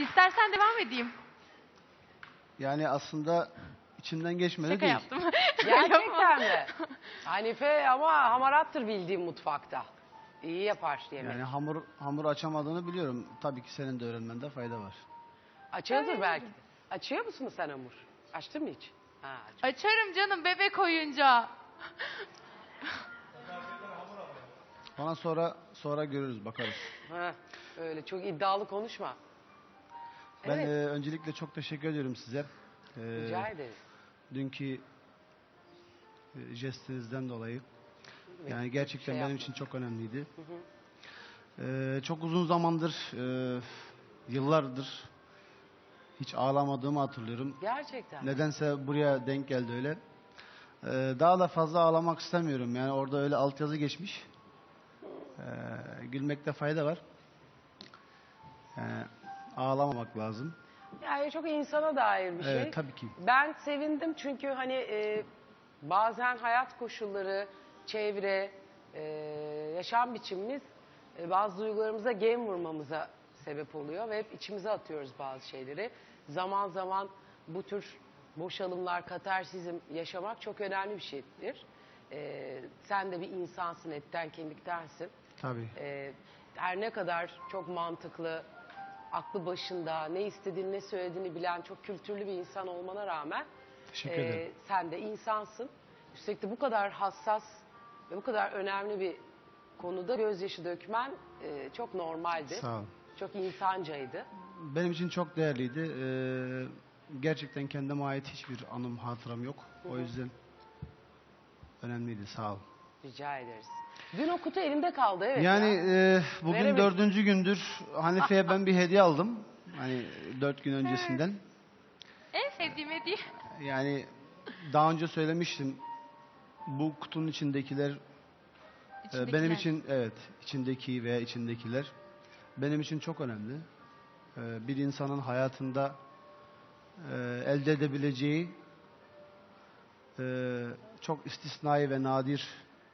İstersen devam edeyim. Yani aslında içimden geçmedi Şaka değil. yaptım. Gerçekten mi? Hanife ama hamarattır bildiğim mutfakta. İyi yapar yemek. Yani hamur hamur açamadığını biliyorum. Tabii ki senin de öğrenmende fayda var. Açıyordur belki. de. Açıyor musun sen hamur? Açtın mı hiç? Ha, aç. Açarım canım bebek oyuncağı. Bana sonra sonra görürüz bakarız. ha, öyle çok iddialı konuşma. Ben Evet. e, öncelikle çok teşekkür ediyorum size. E, Rica ederiz. dünkü e, jestinizden dolayı. Yani gerçekten Şey benim için çok önemliydi. E, çok uzun zamandır, e, yıllardır hiç ağlamadığımı hatırlıyorum. Gerçekten. Nedense buraya denk geldi öyle. Ee, daha da fazla ağlamak istemiyorum. Yani orada öyle altyazı geçmiş. Ee, gülmekte fayda var. Yani ağlamamak lazım. Yani çok insana dair bir şey. Evet, tabii ki. Ben sevindim çünkü hani e, bazen hayat koşulları, çevre, e, yaşam biçimimiz e, bazı duygularımıza gem vurmamıza sebep oluyor ve hep içimize atıyoruz bazı şeyleri. Zaman zaman bu tür boşalımlar, katarsizm yaşamak çok önemli bir şeydir. E, sen de bir insansın, etten kemiktensin. Tabii. Ee, her ne kadar çok mantıklı, aklı başında, ne istediğini ne söylediğini bilen çok kültürlü bir insan olmana rağmen Teşekkür e, ederim. sen de insansın. Üstelik de bu kadar hassas ve bu kadar önemli bir konuda gözyaşı dökmen e, çok normaldi. Sağ ol. Çok insancaydı. Benim için çok değerliydi. Ee, gerçekten kendime ait hiçbir anım, hatıram yok. O yüzden önemliydi. Sağ ol. Rica ederiz. Dün o kutu elimde kaldı evet yani ya. e, bugün Veremedim. dördüncü gündür Hanife'ye ben bir hediye aldım. Hani dört gün öncesinden. En sevdiğim hediye. Yani daha önce söylemiştim. Bu kutunun içindekiler e, benim için evet içindeki veya içindekiler benim için çok önemli. E, bir insanın hayatında e, elde edebileceği e, çok istisnai ve nadir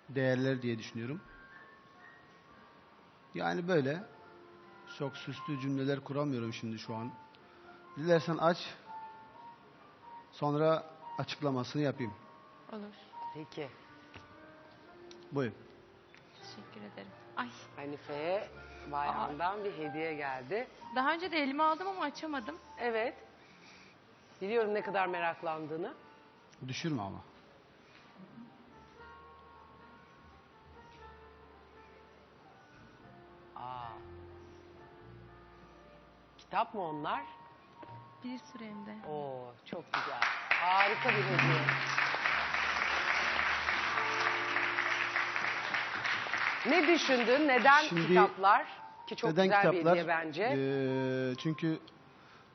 değerler diye düşünüyorum. Yani böyle çok süslü cümleler kuramıyorum şimdi şu an. Dilersen aç. Sonra açıklamasını yapayım. Olur. Peki. Buyur. Teşekkür ederim. Ay. Hanife'ye bayramdan bir hediye geldi. Daha önce de elime aldım ama açamadım. Evet. Biliyorum ne kadar meraklandığını. Düşürme ama. Aa. Kitap mı onlar? Bir sürü hem de. Oo, çok güzel. Harika bir hediye. Ne düşündün? Neden Şimdi- kitaplar? Ki çok Neden güzel kitaplar? bir hediye bence. Ee, çünkü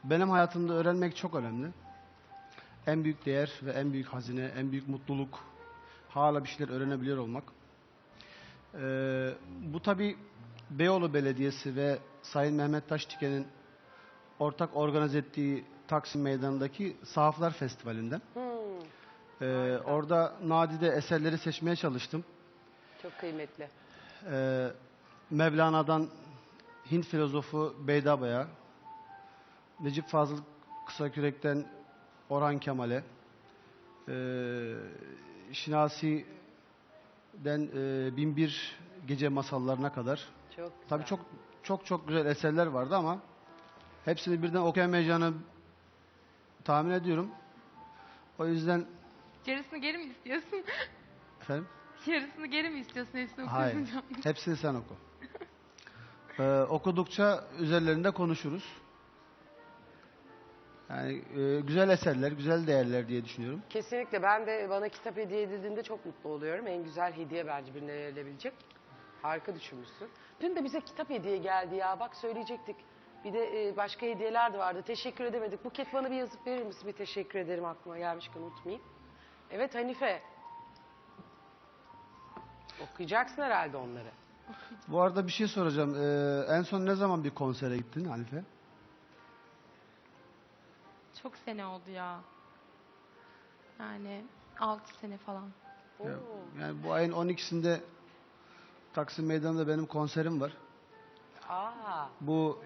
benim hayatımda öğrenmek çok önemli. En büyük değer ve en büyük hazine, en büyük mutluluk. Hala bir şeyler öğrenebiliyor olmak. Ee, bu tabi Beyoğlu Belediyesi ve Sayın Mehmet Taştiken'in ortak organize ettiği Taksim Meydanı'ndaki Sahaflar Festivali'nden. Hmm, Ee, orada nadide eserleri seçmeye çalıştım. çok kıymetli. Ee, Mevlana'dan Hint filozofu Beydaba'ya, Necip Fazıl Kısakürek'ten Orhan Kemal'e, ee, Şinasi'den ee, Binbir Gece Masallarına kadar. Çok güzel. Tabii çok çok çok güzel eserler vardı ama hepsini birden okuyamayacağını tahmin ediyorum. O yüzden Yarısını geri mi istiyorsun? efendim Yarısını geri mi istiyorsun? Hepsini Hayır. okuyunca. Hepsini sen oku. Ee, okudukça üzerlerinde konuşuruz. Yani e, güzel eserler, güzel değerler diye düşünüyorum. Kesinlikle ben de bana kitap hediye edildiğinde çok mutlu oluyorum. En güzel hediye bence birine verilebilecek. Harika düşünmüşsün. Dün de bize kitap hediye geldi ya. Bak söyleyecektik. Bir de e, başka hediyeler de vardı. Teşekkür edemedik. Buket bana bir yazıp verir misin? Bir teşekkür ederim aklıma gelmişken unutmayayım. Evet Hanife. Okuyacaksın herhalde onları. Bu arada bir şey soracağım. Ee, en son ne zaman bir konsere gittin Hanife? Çok sene oldu ya. Yani 6 sene falan. Oo. Ya- Yani bu ayın 12'sinde Taksim Meydanı'nda benim konserim var. Aa, Bu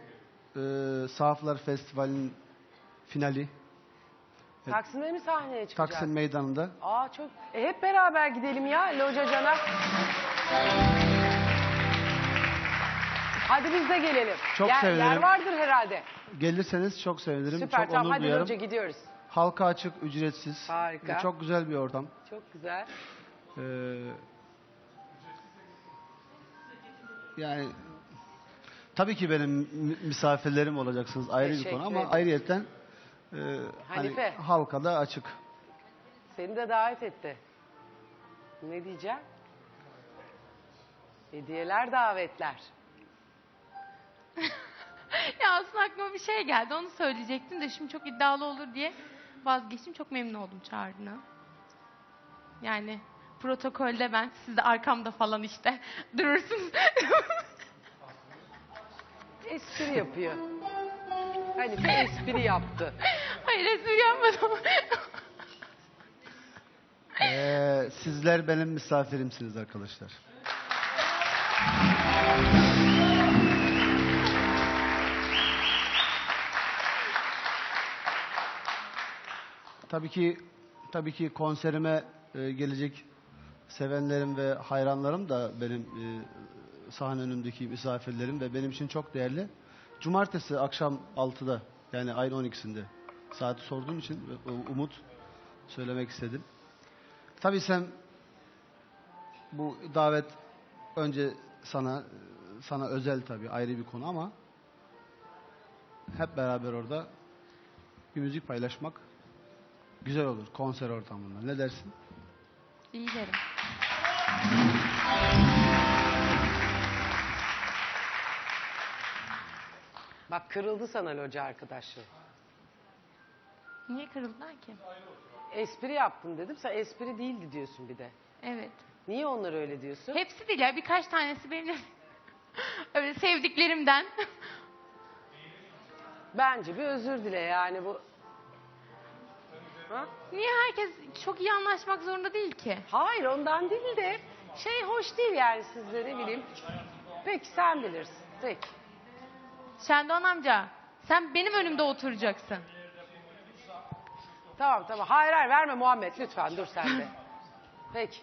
e, Sahaflar Festivali'nin finali Evet. Taksim'de mi sahneye çıkacak? Taksim Meydanı'nda. Aa çok. E, hep beraber gidelim ya Loca Can'a. Hadi biz de gelelim. Çok yer, sevinirim. Yer vardır herhalde. Gelirseniz çok sevinirim. Süper çok tamam onur hadi duyarım. Loca gidiyoruz. Halka açık, ücretsiz. Harika. Çok güzel bir ortam. Çok güzel. Ee, yani tabii ki benim mi- misafirlerim olacaksınız ayrı bir Teşekkür konu ama ederim. ayrıyeten e, hani Hanife. halka da açık. Seni de davet etti. Ne diyeceğim? Hediyeler, davetler. Ya aslında aklıma bir şey geldi. Onu söyleyecektim de şimdi çok iddialı olur diye vazgeçtim. Çok memnun oldum çağrına. Yani protokolde ben, siz de arkamda falan işte durursunuz. Espri yapıyor. Hani bir espri yaptı. Hayır espri yapmadım. Ee, sizler benim misafirimsiniz arkadaşlar. Tabii ki tabii ki konserime e, gelecek sevenlerim ve hayranlarım da benim e, sahne önümdeki misafirlerim ve benim için çok değerli. Cumartesi akşam 6'da yani ayın 12'sinde saati sorduğum için e, Umut söylemek istedim. Tabii sen bu davet önce sana sana özel tabii ayrı bir konu ama hep beraber orada bir müzik paylaşmak güzel olur konser ortamında. Ne dersin? İyi derim. Bak kırıldı sana loca arkadaşlığı. Niye kırıldılar ki? Espri yaptım dedim. Sen espri değildi diyorsun bir de. Evet. Niye onları öyle diyorsun? Hepsi değil ya. Birkaç tanesi benim öyle sevdiklerimden. Bence bir özür dile yani bu. Ha? Niye herkes çok iyi anlaşmak zorunda değil ki? Hayır ondan değil de şey hoş değil yani sizde ne bileyim. Peki sen bilirsin. Peki. Şendoğan amca, sen benim önümde oturacaksın. Tamam tamam. Hayır hayır verme Muhammed lütfen dur sen de. Peki.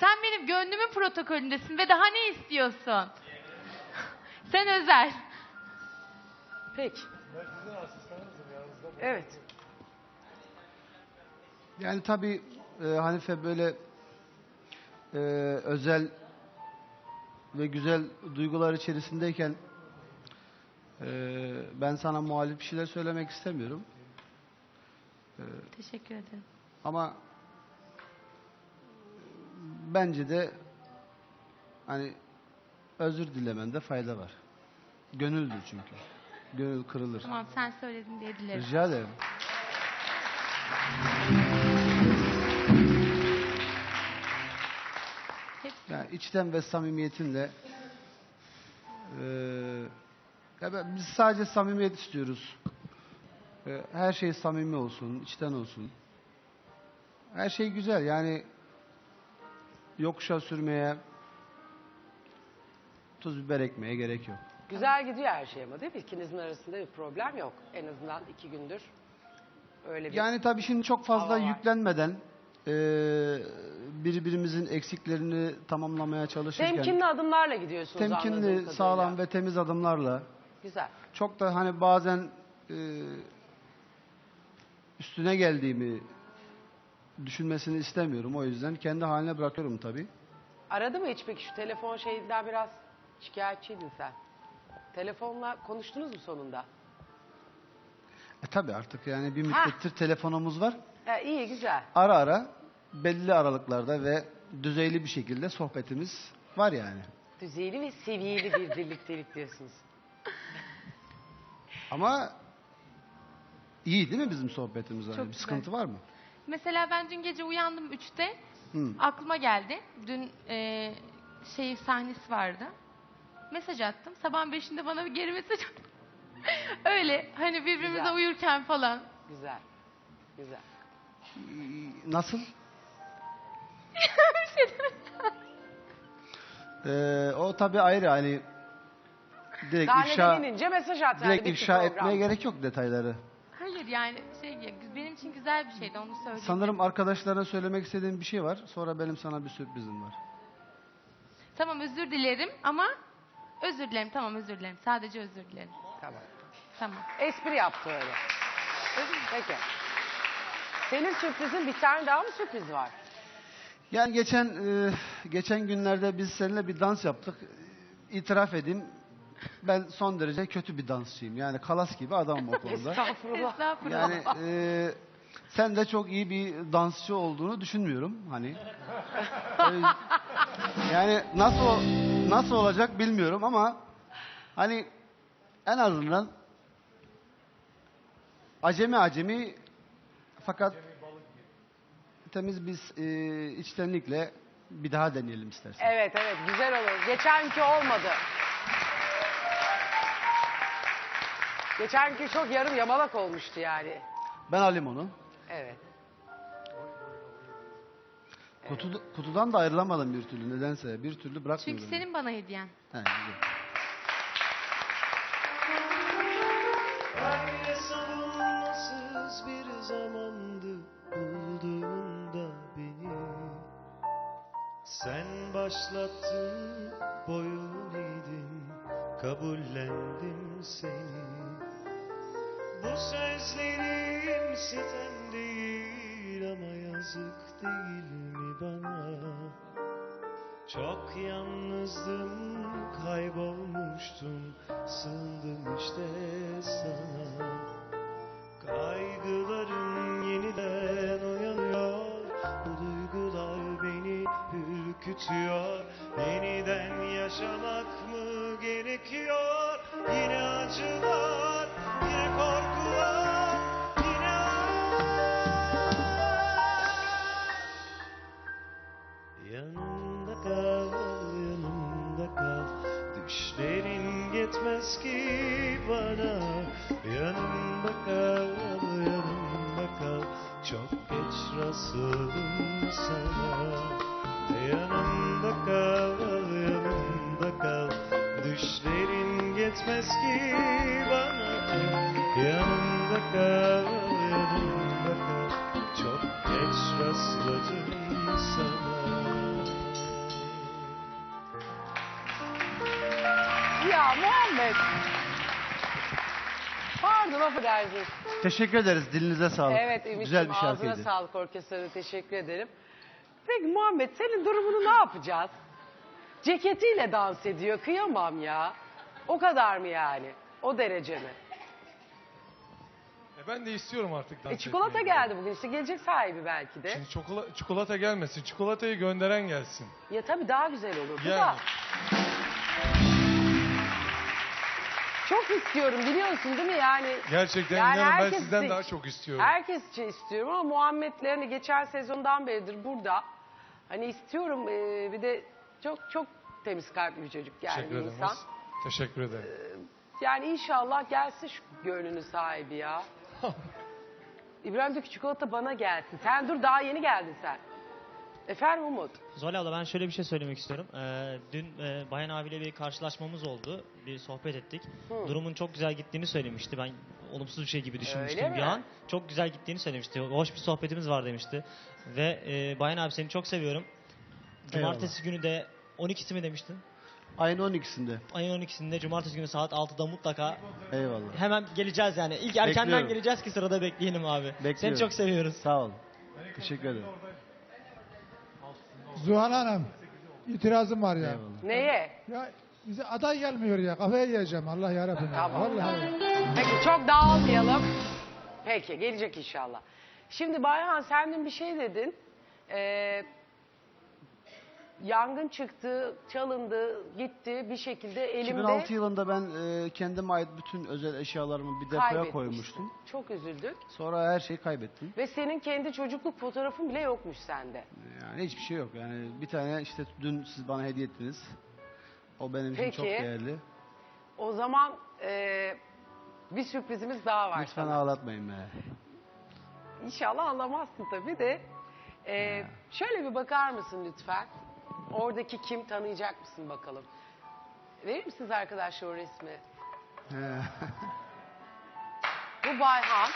Sen benim gönlümün protokolündesin ve daha ne istiyorsun? Sen özel. Peki. Evet. Yani tabii e, Hanife böyle e, özel ve güzel duygular içerisindeyken e, ben sana muhalif bir şeyler söylemek istemiyorum. Teşekkür ederim. Ama bence de hani özür dilemende fayda var. Gönüldür çünkü. Gönül kırılır. Tamam sen söyledin diye dilerim. Rica ederim. Yani içten ve samimiyetinle eee ya ben- biz sadece samimiyet istiyoruz. Eee, her şey samimi olsun, içten olsun. Her şey güzel yani yokuşa sürmeye tuz biber ekmeye gerek yok. Güzel gidiyor her şey ama değil mi? İkinizin arasında bir problem yok. En azından iki gündür öyle bir... Yani tabii şimdi çok fazla yüklenmeden eee, birbirimizin eksiklerini tamamlamaya çalışırken Temkinli adımlarla gidiyorsunuz anladığım temkinli, kadarıyla. sağlam ve temiz adımlarla Güzel. çok da hani bazen e, üstüne geldiğimi düşünmesini istemiyorum. O yüzden kendi haline bırakıyorum tabii. Aradı mı hiç peki şu telefon şeyinden biraz şikayetçiydin sen. Telefonla konuştunuz mu sonunda? E tabii artık yani bir müddettir telefonumuz var. Ha, iyi güzel. Ara ara belli aralıklarda ve düzeyli bir şekilde sohbetimiz var yani. Düzeyli ve seviyeli bir birliktelik diyorsunuz. Ama iyi değil mi bizim sohbetimiz? Yani? Çok bir güzel. sıkıntı var mı? Mesela ben dün gece uyandım 3'te. Hı. Aklıma geldi. Dün e, şey sahnesi vardı. Mesaj attım. Sabah 5'inde bana bir geri mesaj attı. Öyle hani birbirimize Güzel. uyurken falan. Güzel. Güzel. Nasıl? Şey. Ee, o tabii ayrı hani direkt Sahneden ifşa, inince mesaj at. direkt ifşa etmeye gerek yok detayları. Hayır yani şey benim için güzel bir şeydi onu söyleyeyim. Sanırım arkadaşlarına söylemek istediğim bir şey var. Sonra benim sana bir sürprizim var. Tamam özür dilerim ama özür dilerim tamam özür dilerim. Sadece özür dilerim. Tamam. Tamam. Espri yaptı öyle. Peki. Senin sürprizin bir tane daha mı sürpriz var? Yani geçen e, geçen günlerde biz seninle bir dans yaptık. İtiraf edeyim. Ben son derece kötü bir dansçıyım. Yani kalas gibi adamım o konuda. Estağfurullah. Estağfurullah. Yani e, sen de çok iyi bir dansçı olduğunu düşünmüyorum. Hani yüzden- yani nasıl nasıl olacak bilmiyorum ama hani en azından acemi acemi fakat temiz biz e, içtenlikle bir daha deneyelim istersen. Evet evet güzel olur. Geçenki olmadı. Geçenki çok yarım yamalak olmuştu yani. Ben alayım onu. Evet. Kutu, kutudan da ayrılamadım bir türlü nedense. Bir türlü bırakmıyor Çünkü senin bana hediyen. He, güzel. Sen başlattın boyun eğdim kabullendim seni. Bu sözlerim sitem değil ama yazık değil mi bana? Çok yalnızdım, kaybolmuştum, sığındım işte yetmez ki bana Yanımda kal, yanımda kal Çok geç rastladım sana Ya Muhammed. Pardon affedersiniz. Teşekkür ederiz. Dilinize sağlık. Evet Ümit'ciğim Güzel bir ağzına şarkıydı. sağlık orkestrana teşekkür ederim. Peki Muhammed senin durumunu ne yapacağız? Ceketiyle dans ediyor kıyamam ya. O kadar mı yani? O derece mi? E ben de istiyorum artık dans E çikolata etmeyi. geldi bugün işte gelecek sahibi belki de. Şimdi çikolata, çikolata gelmesin. Çikolatayı gönderen gelsin. Ya tabii daha güzel olur. da. Yani. Çok istiyorum biliyorsun değil mi yani? Gerçekten Yani inanın ben herkes sizden de- daha çok istiyorum. Herkes için istiyorum ama Muhammed'le hani geçen sezondan beridir burada. Hani istiyorum e, bir de çok çok temiz kalpli bir çocuk yani Teşekkür bir ederim. insan. Teşekkür ederim. Yani inşallah gelsin şu gönlünün sahibi ya. İbrahim diyor ki çikolata bana gelsin. Sen dur daha yeni geldin sen. Efendim Umut. Zuhal abla ben şöyle bir şey söylemek istiyorum. Ee, dün e, Bayan abiyle bir karşılaşmamız oldu. Bir sohbet ettik. Hı. Durumun çok güzel gittiğini söylemişti. Ben olumsuz bir şey gibi düşünmüştüm Öyle bir mi? an. Çok güzel gittiğini söylemişti. Hoş bir sohbetimiz var demişti. Ve e, Bayan abi seni çok seviyorum. Cumartesi günü de 12'si mi demiştin? Ayın 12'sinde. Ayın 12'sinde cumartesi günü saat 6'da mutlaka Eyvallah. hemen geleceğiz yani. İlk erkenden Bekliyorum. geleceğiz ki sırada bekleyelim abi. Seni Bekliyorum. çok seviyoruz. Sağ ol. Teşekkür ederim. Zuhal Hanım, itirazım var ya. Eyvallah. Neye? Ya bize aday gelmiyor ya. Kafaya yiyeceğim Allah yarabbim. ya. Tamam. Vallahi. Peki çok dağılmayalım. Peki gelecek inşallah. Şimdi Bayhan sen dün bir şey dedin. Ee, yangın çıktı, çalındı, gitti bir şekilde elimde 2006 yılında ben e, kendime ait bütün özel eşyalarımı bir depoya kaybetmiştim. koymuştum. Çok üzüldük. Sonra her şeyi kaybettim. Ve senin kendi çocukluk fotoğrafın bile yokmuş sende. Yani hiçbir şey yok. Yani bir tane işte dün siz bana hediye ettiniz. O benim için Peki. çok değerli. O zaman ee, bir sürprizimiz daha var Lütfen sana. ağlatmayın be. İnşallah anlamazsın tabii de. Ee, şöyle bir bakar mısın lütfen? Oradaki kim tanıyacak mısın bakalım? Verir misiniz arkadaşlar o resmi? He. Bu Bayhan.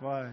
Vay.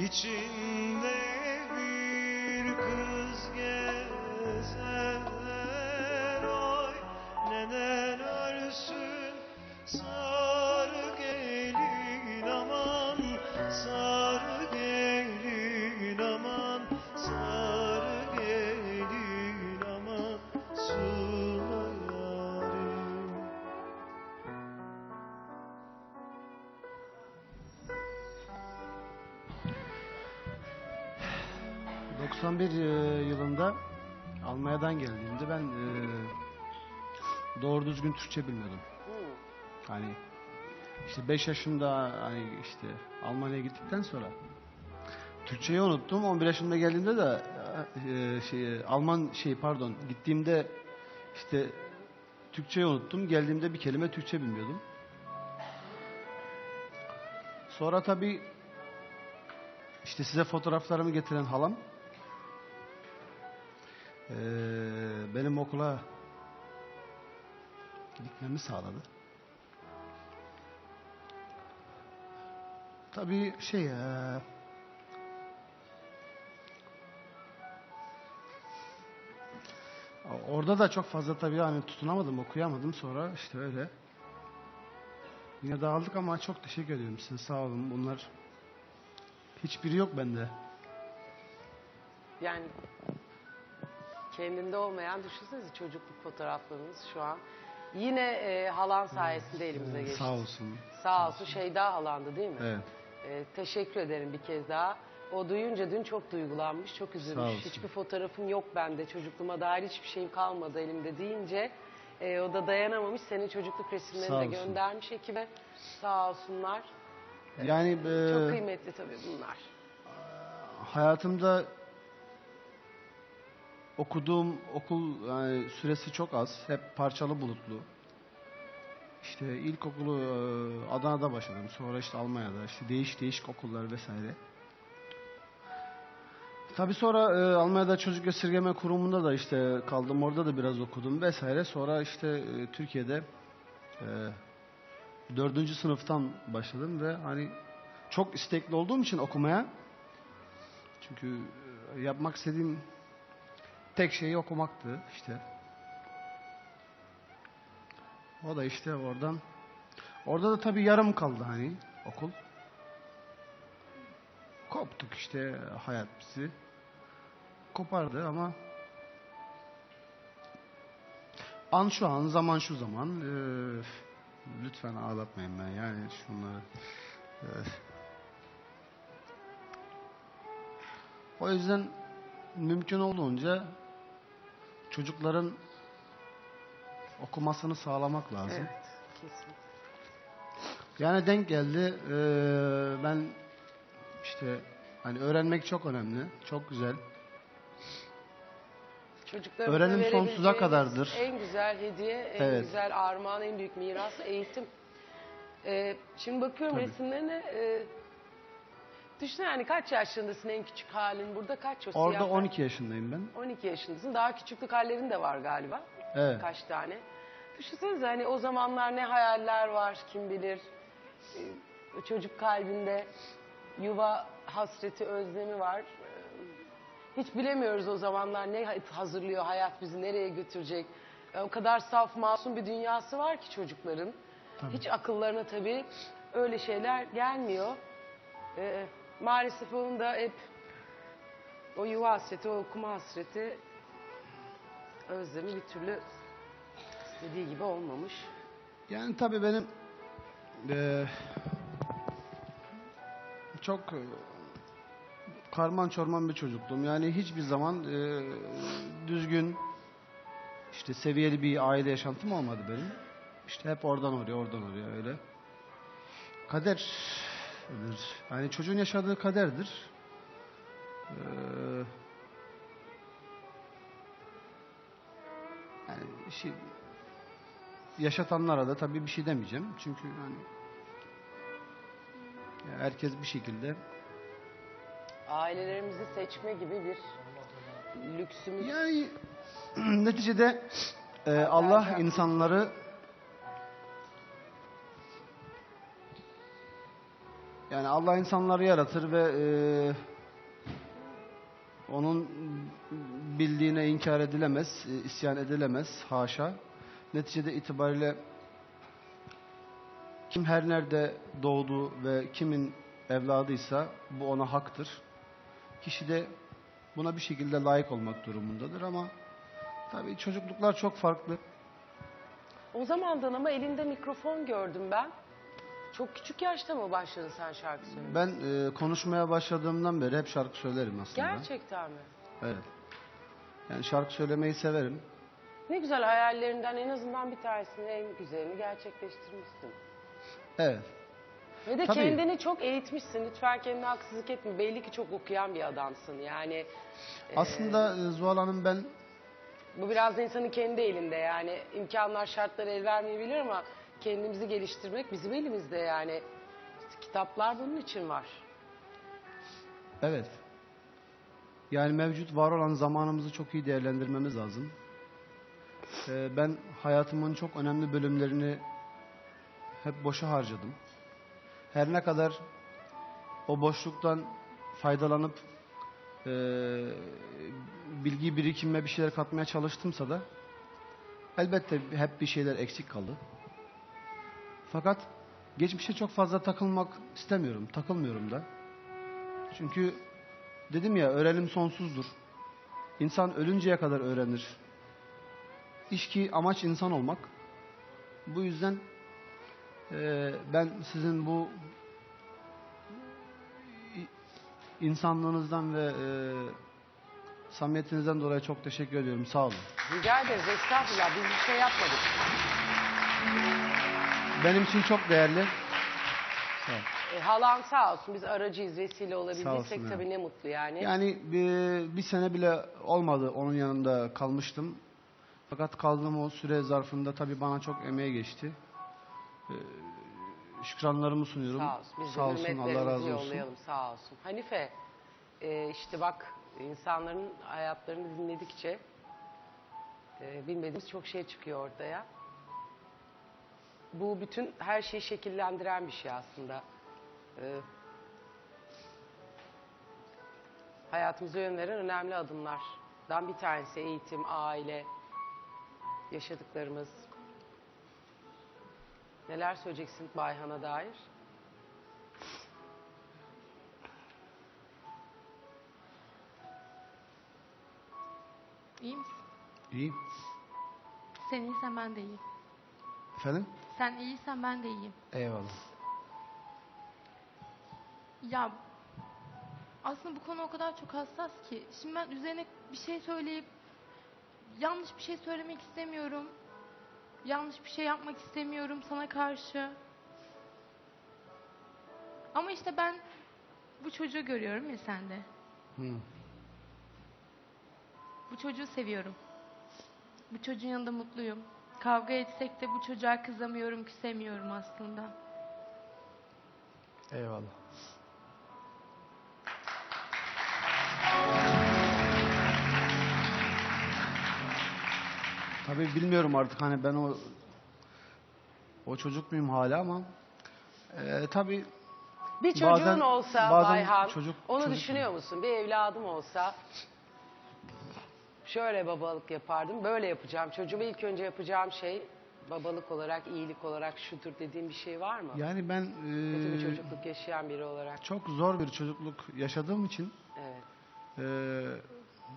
İçinde bir kız gezer Oy nenen ölsün 91 e, yılında Almanya'dan geldiğimde ben e, doğru düzgün Türkçe bilmiyordum. Hani işte 5 yaşımda hani işte Almanya'ya gittikten sonra Türkçeyi unuttum. 11 yaşımda geldiğimde de e, şey Alman şey pardon gittiğimde işte Türkçeyi unuttum. Geldiğimde bir kelime Türkçe bilmiyordum. Sonra tabii işte size fotoğraflarımı getiren halam eee, benim okula gitmemi sağladı. Tabii şey eee, orada da çok fazla tabii hani tutunamadım, okuyamadım sonra işte öyle. Yine dağıldık ama çok teşekkür ediyorum size sağ olun. Bunlar hiçbiri yok bende. Yani kendinde olmayan düşünsenize çocukluk fotoğraflarınız şu an. Yine e, halan sayesinde elimize geçti. Sağ olsun. Sağ olsun Şeyda halandı değil mi? Evet. E, teşekkür ederim bir kez daha. O duyunca dün çok duygulanmış, çok Sağ üzülmüş. olsun. Hiçbir fotoğrafım yok bende. Çocukluğuma dair hiçbir şeyim kalmadı elimde deyince e, o da dayanamamış. Senin çocukluk resimlerini de olsun. göndermiş ekibe. Sağ olsunlar. Yani e, Çok kıymetli tabii bunlar. hayatımda okuduğum okul yani süresi çok az. Hep parçalı bulutlu. İşte ilkokulu e, Adana'da başladım. Sonra işte Almanya'da. işte değiş değişik okullar vesaire. Tabii sonra e, Almanya'da çocuk esirgeme kurumunda da işte kaldım. Orada da biraz okudum vesaire. Sonra işte e, Türkiye'de e, dördüncü sınıftan başladım ve hani çok istekli olduğum için okumaya çünkü e, yapmak istediğim tek şey okumaktı işte. O da işte oradan orada da tabii yarım kaldı hani okul. Koptuk işte hayat bizi kopardı ama an şu an zaman şu zaman e, lütfen ağlatmayın ben yani şunları e, o yüzden mümkün olduğunca çocukların okumasını sağlamak lazım. Evet, kesin. Yani denk geldi. Ee, ben işte hani öğrenmek çok önemli, çok güzel. Çocuklarımıza Öğrenim sonsuza kadardır. En güzel hediye, en Evet. güzel armağan, en büyük miras eğitim. Ee, şimdi bakıyorum Tabii. resimlerine. E, düşün yani kaç yaşındasın en küçük halin burada kaç o Orada siyah- 12 yaşındayım ben. 12 yaşındasın. Daha küçüklük hallerin de var galiba. Evet. Kaç tane. Düşünsenize hani o zamanlar ne hayaller var kim bilir. Ee, çocuk kalbinde yuva hasreti, özlemi var. Ee, Hiç bilemiyoruz o zamanlar ne hazırlıyor hayat bizi nereye götürecek. o kadar saf, masum bir dünyası var ki çocukların. Hiç akıllarına tabii öyle şeyler gelmiyor. Ee, maalesef onun da hep o yuva hasreti, o okuma hasreti özlemi bir türlü istediği gibi olmamış. Yani tabii benim eee, çok eee, karman çorman bir çocukluğum. Yani hiçbir zaman eee, düzgün, işte seviyeli bir aile yaşantım olmadı benim. İşte hep oradan oraya, oradan oraya öyle. Kaderdir. Yani çocuğun yaşadığı kaderdir. Eee, yani şey, yaşatanlara da tabii bir şey demeyeceğim. Çünkü hani herkes bir şekilde Ailelerimizi seçme gibi bir lüksümüz yani neticede e, Allah insanları yani Allah insanları yaratır ve e, onun bildiğine inkar edilemez, e, isyan edilemez haşa. Neticede itibariyle kim her nerede doğdu ve kimin evladıysa bu ona haktır. Kişi de buna bir şekilde layık olmak durumundadır ama tabii çocukluklar çok farklı. O zamandan ama elinde mikrofon gördüm ben. Çok küçük yaşta mı başladın sen şarkı söylemeye? Ben e, konuşmaya başladığımdan beri hep şarkı söylerim aslında. Gerçekten mi? Evet. Yani şarkı söylemeyi severim. Ne güzel hayallerinden en azından bir tanesini en güzelini gerçekleştirmişsin. Evet. Ve de Tabii. kendini çok eğitmişsin. Lütfen kendine haksızlık etme. Belli ki çok okuyan bir adamsın. Yani e, Aslında e, Zuhal Hanım ben bu biraz da insanın kendi elinde yani. imkanlar şartlar el vermeyebilir ama kendimizi geliştirmek bizim elimizde yani. Kitaplar bunun için var. Evet. Yani mevcut var olan zamanımızı çok iyi değerlendirmemiz lazım. Ee, ben hayatımın çok önemli bölümlerini hep boşa harcadım. Her ne kadar o boşluktan faydalanıp e, bilgi birikimime bir şeyler katmaya çalıştımsa da elbette hep bir şeyler eksik kaldı. Fakat geçmişe çok fazla takılmak istemiyorum. Takılmıyorum da. Çünkü dedim ya öğrenim sonsuzdur. İnsan ölünceye kadar öğrenir. İş ki amaç insan olmak. Bu yüzden eee, ben sizin bu insanlığınızdan ve eee samimiyetinizden dolayı çok teşekkür ediyorum. Sağ olun. Rica ederiz estağfurullah biz bir şey yapmadık. Benim için çok değerli. Sağ. E, halan sağ olsun biz aracıyız vesile Sağ olabildiysek olsun, tabii ne mutlu yani. Yani bir, bir sene bile olmadı onun yanında kalmıştım. Fakat kaldığım o süre zarfında tabii bana çok emeği geçti. Ee, şükranlarımı sunuyorum. Sağ olsun. Biz de Sağ olsun, Allah hürmetlerimizi razı olsun. yollayalım sağ olsun. Hanife e, işte bak insanların hayatlarını dinledikçe e, bilmediğimiz çok şey çıkıyor ortaya. Bu bütün her şeyi şekillendiren bir şey aslında. E, hayatımıza yön veren önemli adımlardan bir tanesi eğitim, aile, yaşadıklarımız. Neler söyleyeceksin Bayhan'a dair? İyi misin? İyi. Sen iyisen ben de iyiyim. Efendim? Sen iyiysen ben de iyiyim. Eyvallah. Ya aslında bu konu o kadar çok hassas ki. Şimdi ben üzerine bir şey söyleyip yanlış bir şey söylemek istemiyorum. Yanlış bir şey yapmak istemiyorum sana karşı. Ama işte ben bu çocuğu görüyorum ya sende. Hı. Bu çocuğu seviyorum. Bu çocuğun yanında mutluyum. Kavga etsek de bu çocuğa kızamıyorum, küsemiyorum aslında. Eyvallah. Tabii bilmiyorum artık hani ben o o çocuk muyum hala ama e, tabii Bir çocuğun Bazen- olsa bazen Bayhan, çocuk- onu çocuk- düşünüyor musun? Bir evladım olsa şöyle babalık yapardım, böyle yapacağım. Çocuğuma ilk önce yapacağım şey babalık olarak, iyilik olarak şudur dediğim bir şey var mı? Yani ben Kötü bir e, çocukluk yaşayan biri olarak. çok zor bir çocukluk yaşadığım için Evet. e,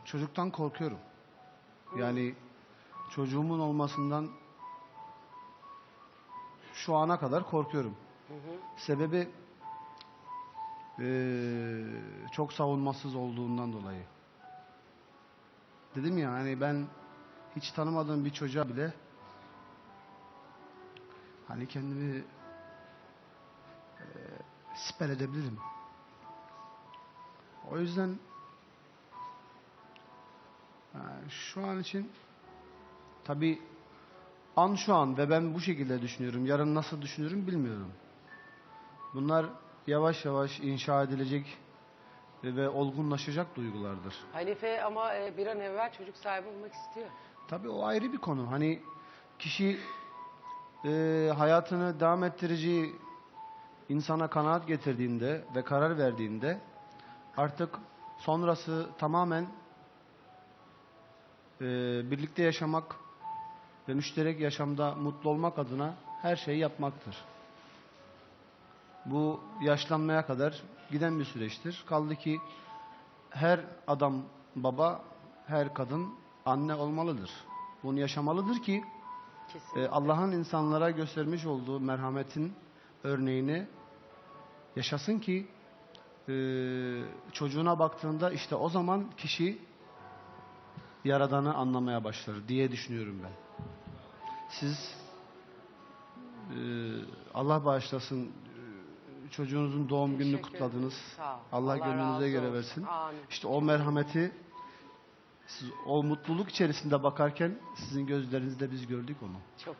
çocuktan korkuyorum. Yani çocuğumun olmasından şu ana kadar korkuyorum. Sebebi e, çok savunmasız olduğundan dolayı. Dedim ya hani ben hiç tanımadığım bir çocuğa bile hani kendimi e, siper edebilirim. O yüzden e, şu an için tabi an şu an ve ben bu şekilde düşünüyorum. Yarın nasıl düşünürüm bilmiyorum. Bunlar yavaş yavaş inşa edilecek ve, ve olgunlaşacak duygulardır. Hanife ama e, bir an evvel çocuk sahibi olmak istiyor. Tabii o ayrı bir konu. Hani kişi e, hayatını devam ettireceği insana kanaat getirdiğinde ve karar verdiğinde artık sonrası tamamen e, birlikte yaşamak ve müşterek yaşamda mutlu olmak adına her şeyi yapmaktır. Bu yaşlanmaya kadar giden bir süreçtir. Kaldı ki her adam baba, her kadın anne olmalıdır. Bunu yaşamalıdır ki e, Allah'ın insanlara göstermiş olduğu merhametin örneğini yaşasın ki e, çocuğuna baktığında işte o zaman kişi Yaradan'ı anlamaya başlar diye düşünüyorum ben. Siz e, Allah bağışlasın çocuğunuzun doğum gününü Teşekkür kutladınız. ederim. Sağ ol. Allah, Allah gönlünüze razı göre olsun. versin. Amin. İşte o merhameti siz o mutluluk içerisinde bakarken sizin gözlerinizde biz gördük onu. Çok